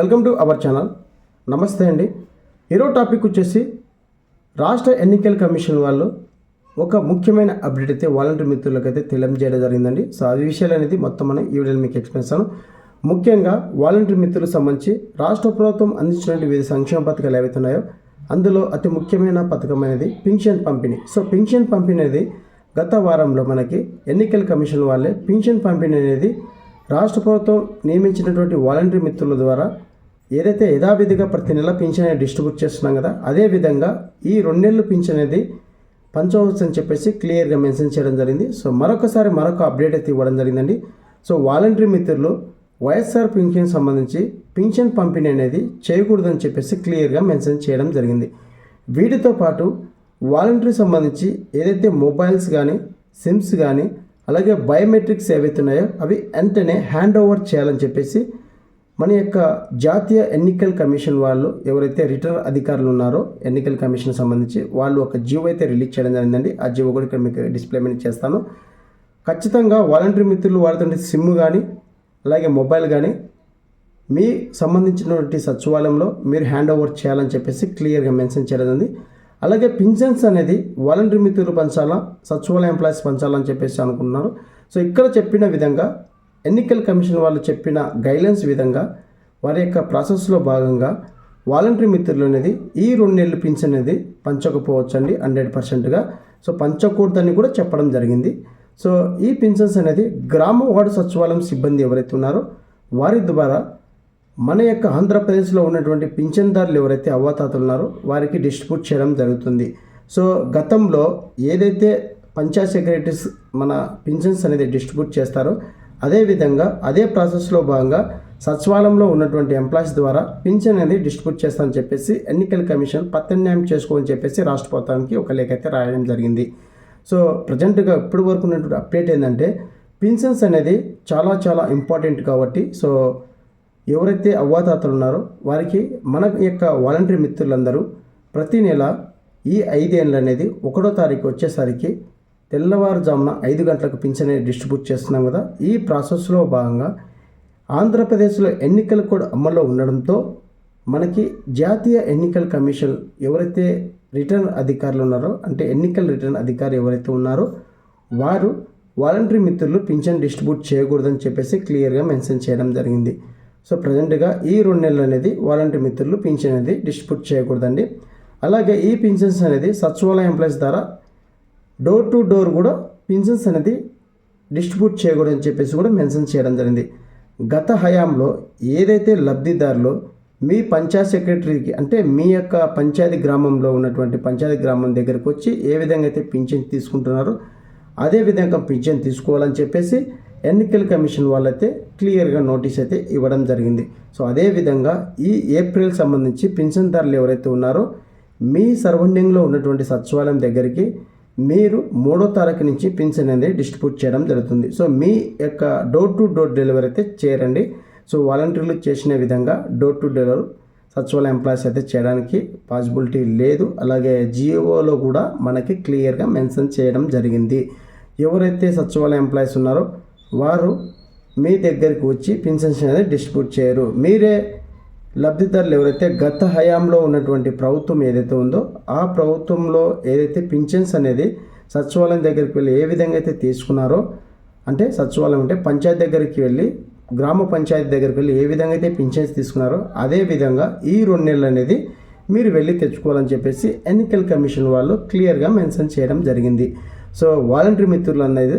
Welcome to our channel. నమస్తే అండి. ఈరోజు టాపిక్ వచ్చేసి రాష్ట్ర ఎన్నికల కమిషన్ వాళ్ళు ఒక ముఖ్యమైన అప్డేట్ అయితే వాలంటీర్ మిత్రులకు అయితే తెలియజేయడం జరిగిందండి. సో అది విషయాలు అనేది మొత్తం మనం ఈ వీడియోలో మీకు ఎక్స్ప్లెయిన్ చేస్తాను. ముఖ్యంగా వాలంటీర్ మిత్రులకు సంబంధించి రాష్ట్ర ప్రభుత్వం అందించినటువంటి వివిధ సంక్షేమ పథకాలు ఏవైతే ఉన్నాయో అందులో అతి ముఖ్యమైన పథకం అనేది పింఛన్ పంపిణీ. సో పింఛన్ పంపిణీ అనేది గత వారంలో మనకి ఎన్నికల కమిషన్ వాళ్ళే పింఛన్ పంపిణీ అనేది రాష్ట్ర ప్రభుత్వం నియమించినటువంటి వాలంటీర్ మిత్రుల ద్వారా ఏదైతే యథావిధిగా ప్రతి నెల పింఛన్ అనేది డిస్ట్రిబ్యూట్ చేస్తున్నాం కదా అదే విధంగా ఈ రెండేళ్ళు పింఛన్ అనేది పంచవచ్చు అని చెప్పేసి క్లియర్గా మెన్షన్ చేయడం జరిగింది. సో మరొకసారి మరొక అప్డేట్ అయితే ఇవ్వడం జరిగిందండి. సో వాలంటరీ మిత్రులు వైఎస్ఆర్ పింఛన్ సంబంధించి పింఛన్ పంపిణీ అనేది చేయకూడదని చెప్పేసి క్లియర్గా మెన్షన్ చేయడం జరిగింది. వీటితో పాటు వాలంటరీ సంబంధించి ఏదైతే మొబైల్స్ కానీ సిమ్స్ కానీ అలాగే బయోమెట్రిక్స్ ఏవైతే ఉన్నాయో అవి వెంటనే హ్యాండ్ ఓవర్ చేయాలని చెప్పేసి మన యొక్క జాతీయ ఎన్నికల కమిషన్ వాళ్ళు ఎవరైతే రిటర్న్ అధికారులు ఉన్నారో ఎన్నికల కమిషన్ సంబంధించి వాళ్ళు ఒక జీవో అయితే రిలీజ్ చేయడం జరిగిందండి. ఆ జీవో కూడా ఇక్కడ మీకు డిస్ప్లేమెంట్ చేస్తాను. ఖచ్చితంగా వాలంటీర్ మిత్రులు వాడుతుంటే సిమ్ కానీ అలాగే మొబైల్ కానీ మీ సంబంధించినటువంటి సచివాలయంలో మీరు హ్యాండ్ ఓవర్ చేయాలని చెప్పేసి క్లియర్గా మెన్షన్ చేయడం అలాగే పింఛన్స్ అనేది వాలంటీర్ మిత్రులు పంచాలా సచివాలయ ఎంప్లాయీస్ పంచాలని చెప్పేసి అనుకుంటున్నారు. సో ఇక్కడ చెప్పిన విధంగా ఎన్నికల కమిషన్ వాళ్ళు చెప్పిన గైడ్లైన్స్ విధంగా వారి యొక్క ప్రాసెస్లో భాగంగా వాలంటరీ మిత్రులు అనేది ఈ రెండు నెలలు పింఛన్ అనేది పంచకపోవచ్చు అండి హండ్రెడ్ పర్సెంట్గా సో పంచకూడదని కూడా చెప్పడం జరిగింది. సో ఈ పింఛన్స్ అనేది గ్రామ వార్డు సచివాలయం సిబ్బంది ఎవరైతే ఉన్నారో వారి ద్వారా మన యొక్క ఆంధ్రప్రదేశ్లో ఉన్నటువంటి పింఛన్దారులు ఎవరైతే అవ్వాతాతలు ఉన్నారో వారికి డిస్ట్రిబ్యూట్ చేయడం జరుగుతుంది. సో గతంలో ఏదైతే పంచాయత్ సెక్రటరీస్ మన పింఛన్స్ అనేది డిస్ట్రిబ్యూట్ చేస్తారో అదేవిధంగా అదే ప్రాసెస్లో భాగంగా సచివాలయంలో ఉన్నటువంటి ఎంప్లాయీస్ ద్వారా పింఛన్ అనేది డిస్ట్రిబ్యూట్ చేస్తామని చెప్పేసి ఎన్నికల కమిషన్ ప్రత్యామ్నాయం చేసుకోమని చెప్పేసి రాష్ట్ర ప్రభుత్వానికి ఒక లేఖ అయితే రాయడం జరిగింది. సో ప్రజెంట్గా ఇప్పటి వరకు ఉన్నటువంటి అప్డేట్ ఏంటంటే పింఛన్స్ అనేది చాలా చాలా ఇంపార్టెంట్ కాబట్టి సో ఎవరైతే అవ్వాతాతలు ఉన్నారో వారికి మన యొక్క వాలంటీర్ మిత్రులందరూ ప్రతి నెల ఈ ఐదేళ్ళు అనేది ఒకటో తారీఖు వచ్చేసరికి తెల్లవారుజామున ఐదు గంటలకు పింఛన్ డిస్ట్రిబ్యూట్ చేస్తున్నాం కదా. ఈ ప్రాసెస్లో భాగంగా ఆంధ్రప్రదేశ్లో ఎన్నికలు కూడా అమల్లో ఉండడంతో మనకి జాతీయ ఎన్నికల కమిషన్ ఎవరైతే రిటర్న్ అధికారులు ఉన్నారో అంటే ఎన్నికల రిటర్న్ అధికారి ఎవరైతే ఉన్నారో వారు వాలంటరీ మిత్రులు పింఛన్ డిస్ట్రిబ్యూట్ చేయకూడదని చెప్పేసి క్లియర్గా మెన్షన్ చేయడం జరిగింది. సో ప్రజెంట్గా ఈ రెండు నెలలు అనేది వాలంటరీ మిత్రులు పింఛన్ అనేది డిస్ట్రిబ్యూట్ చేయకూడదండి. అలాగే ఈ పింఛన్స్ అనేది సచివాలయ ఎంప్లాయీస్ ద్వారా డోర్ టు డోర్ కూడా పింఛన్స్ అనేది డిస్ట్రిబ్యూట్ చేయకూడదని చెప్పేసి కూడా మెన్షన్ చేయడం జరిగింది. గత హయాంలో ఏదైతే లబ్ధిదారులు మీ పంచాయత్ సెక్రటరీకి అంటే మీ యొక్క పంచాయతీ గ్రామంలో ఉన్నటువంటి పంచాయతీ గ్రామం దగ్గరకు వచ్చి ఏ విధంగా అయితే పింఛన్ తీసుకుంటున్నారో అదే విధంగా పింఛన్ తీసుకోవాలని చెప్పేసి ఎన్నికల కమిషన్ వాళ్ళైతే క్లియర్గా నోటీస్ అయితే ఇవ్వడం జరిగింది. సో అదేవిధంగా ఈ ఏప్రిల్ సంబంధించి పింఛన్దారులు ఎవరైతే ఉన్నారో మీ సరౌండింగ్లో ఉన్నటువంటి సచివాలయం దగ్గరికి మీరు మూడో తారీఖు నుంచి పింఛన్ అనేది డిస్ట్రిబ్యూట్ చేయడం జరుగుతుంది. సో మీ యొక్క డోర్ టు డోర్ డెలివరీ అయితే చేరండి సో వాలంటీర్లు చేసిన విధంగా డోర్ టు డోర్ సచివాలయ ఎంప్లాయీస్ అయితే చేయడానికి పాసిబిలిటీ లేదు. అలాగే జియోలో కూడా మనకి క్లియర్గా మెన్షన్ చేయడం జరిగింది. ఎవరైతే సచివాలయ ఎంప్లాయీస్ ఉన్నారో వారు మీ దగ్గరికి వచ్చి పింఛన్స్ అనేది డిస్ట్రిబ్యూట్ చేయరు. మీరే లబ్ధిదారులు ఎవరైతే గత హయాంలో ఉన్నటువంటి ప్రభుత్వం ఏదైతే ఉందో ఆ ప్రభుత్వంలో ఏదైతే పింఛన్స్ అనేది సచివాలయం దగ్గరికి వెళ్ళి ఏ విధంగా అయితే తీసుకున్నారో అంటే సచివాలయం అంటే పంచాయతీ దగ్గరికి వెళ్ళి గ్రామ పంచాయతీ దగ్గరికి వెళ్ళి ఏ విధంగా అయితే పింఛన్స్ తీసుకున్నారో అదే విధంగా ఈ రెండు నెలలు అనేది మీరు వెళ్ళి తెచ్చుకోవాలని చెప్పేసి ఎన్నికల కమిషన్ వాళ్ళు క్లియర్గా మెన్షన్ చేయడం జరిగింది. సో వాలంటీర్ మిత్రులు అనేది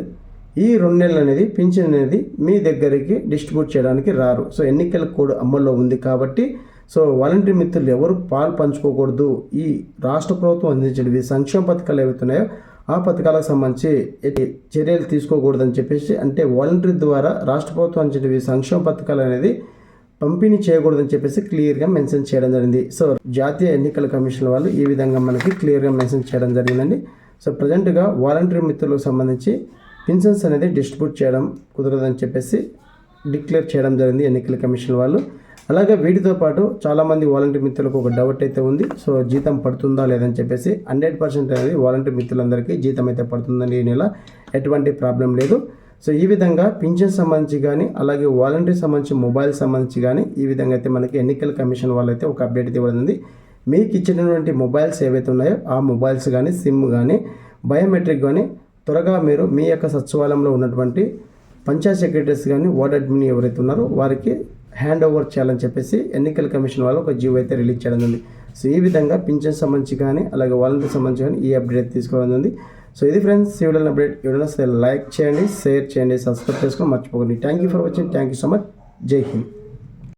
ఈ రెండు నెలలు అనేది పింఛన్ అనేది మీ దగ్గరికి డిస్ట్రిబ్యూట్ చేయడానికి రారు. సో ఎన్నికల కోడ్ అమల్లో ఉంది కాబట్టి సో వాలంటీర్ మిత్రులు ఎవరు పాలు పంచుకోకూడదు. ఈ రాష్ట్ర ప్రభుత్వం అందించినవి సంక్షేమ పథకాలు ఏవైతున్నాయో ఆ పథకాలకు సంబంధించి ఎట్టి చర్యలు తీసుకోకూడదని చెప్పేసి అంటే వాలంటీర్ ద్వారా రాష్ట్ర ప్రభుత్వం అందించినవి సంక్షేమ పథకాలు అనేది పంపిణీ చేయకూడదని చెప్పేసి క్లియర్గా మెన్షన్ చేయడం జరిగింది. సో జాతీయ ఎన్నికల కమిషన్ వాళ్ళు ఈ విధంగా మనకి క్లియర్గా మెన్షన్ చేయడం జరిగిందండి. సో ప్రజెంట్గా వాలంటీర్ మిత్రులకు సంబంధించి పెన్షన్స్ అనేది డిస్ట్రిబ్యూట్ చేయడం కుదరదని చెప్పేసి డిక్లేర్ చేయడం జరిగింది ఎన్నికల కమిషన్ వాళ్ళు. అలాగే వీటితో పాటు చాలామంది వాలంటీర్ మిత్రులకు ఒక డౌట్ అయితే ఉంది. సో జీతం పడుతుందా లేదని చెప్పేసి హండ్రెడ్ పర్సెంట్ అనేది వాలంటీర్ మిత్రులందరికీ జీతం అయితే పడుతుందని ఈ నెల ఎటువంటి ప్రాబ్లం లేదు. సో ఈ విధంగా పింఛన్ సంబంధించి కానీ అలాగే వాలంటీర్ సంబంధించి మొబైల్ సంబంధించి కానీ ఈ విధంగా అయితే మనకి ఎన్నికల కమిషన్ వాళ్ళైతే ఒక అప్డేట్ అయితే ఇవ్వడం మీకు ఇచ్చినటువంటి మొబైల్స్ ఏవైతే ఉన్నాయో ఆ మొబైల్స్ కానీ సిమ్ కానీ బయోమెట్రిక్ కానీ త్వరగా మీరు మీ యొక్క సచివాలయంలో ఉన్నటువంటి పంచాయత్ సెక్రటరీస్ కానీ వార్డ్ అడ్మిన్ ఎవరైతే ఉన్నారో వారికి హ్యాండ్ ఓవర్ చేయాలని చెప్పేసి ఎన్నికల కమిషన్ వాళ్ళు ఒక జీవో అయితే రిలీజ్ చేయడం ఉంది సో ఈ విధంగా పింఛన్ సంబంధించి కానీ అలాగే వాలంటీర్ సంబంధించి కానీ ఈ అప్డేట్ తీసుకోవడం ఉంది సో ఇది ఫ్రెండ్స్ ఇవ్వడం అప్డేట్ ఇవ్వడం లైక్ చేయండి షేర్ చేయండి సబ్స్క్రైబ్ చేసుకొని మర్చిపోకండి. Thank you for watching thank you so much జై హింద్